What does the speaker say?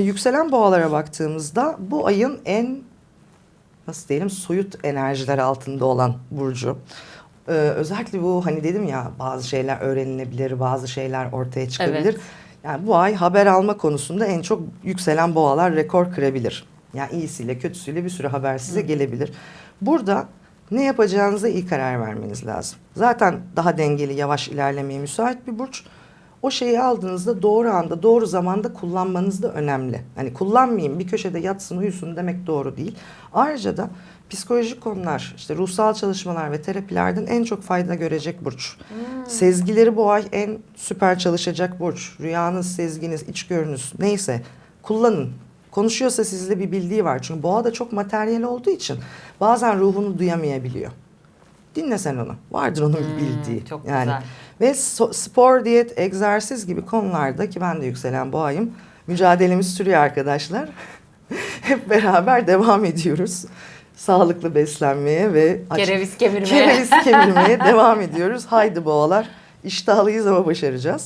Yükselen boğalara baktığımızda bu ayın en nasıl diyelim soyut enerjiler altında olan burcu. Ee, özellikle bu hani dedim ya bazı şeyler öğrenilebilir, bazı şeyler ortaya çıkabilir. Evet. Yani bu ay haber alma konusunda en çok yükselen boğalar rekor kırabilir. Yani iyisiyle kötüsüyle bir sürü haber size gelebilir. Burada ne yapacağınıza iyi karar vermeniz lazım. Zaten daha dengeli, yavaş ilerlemeye müsait bir burç. O şeyi aldığınızda doğru anda, doğru zamanda kullanmanız da önemli. Hani kullanmayayım, bir köşede yatsın, uyusun demek doğru değil. Ayrıca da psikolojik konular, işte ruhsal çalışmalar ve terapilerden en çok fayda görecek burç. Sezgileri bu ay en süper çalışacak burç. Rüyanız, sezginiz, içgörünüz neyse kullanın. Konuşuyorsa sizde bir bildiği var. Çünkü boğa da çok materyal olduğu için bazen ruhunu duyamayabiliyor. Dinle sen onu. Vardır onun bir bildiği. çok yani. güzel. Ve so- spor, diyet, egzersiz gibi konularda ki ben de yükselen boğayım. Mücadelemiz sürüyor arkadaşlar. Hep beraber devam ediyoruz. Sağlıklı beslenmeye ve Kereviz kemirmeye. kereviz kemirmeye devam ediyoruz. Haydi boğalar. İştahlıyız ama başaracağız.